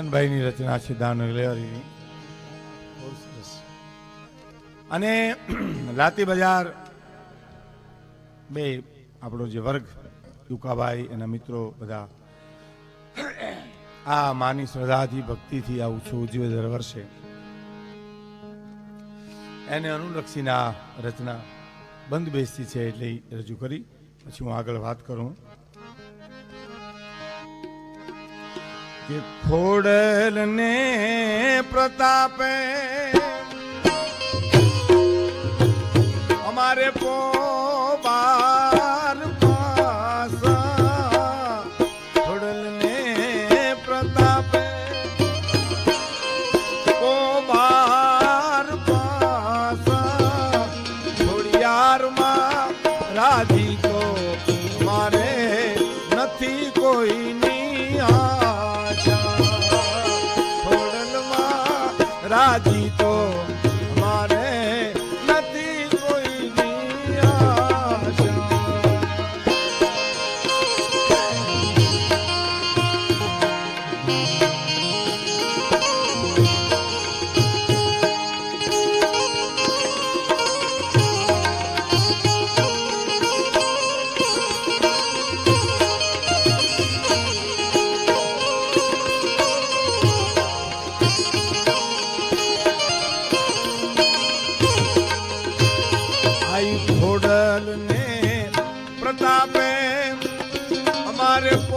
મોહનભાઈની રચના છે દાનલેવારીની બહુ સરસ અને લાતી બજાર બે આપણો જે વર્ગ, યુકાભાઈ, એના મિત્રો બધા. આ માની શ્રદ્ધાથી, ભક્તિથી આવું છું ઉજવે દર વર્ષે. એને અનુલક્ષીને આ રચના બંધ બેસતી છે એટલે રજૂ કરી. પછી હું આગળ વાત કરું. કે ખોડલ ને પ્રતાપે અમારે પોબાર પાસા ખોડલ ને પ્રતાપે પોબાર પાસા ખોડિયારમાં રાજી તો મારે કોઈની અમારે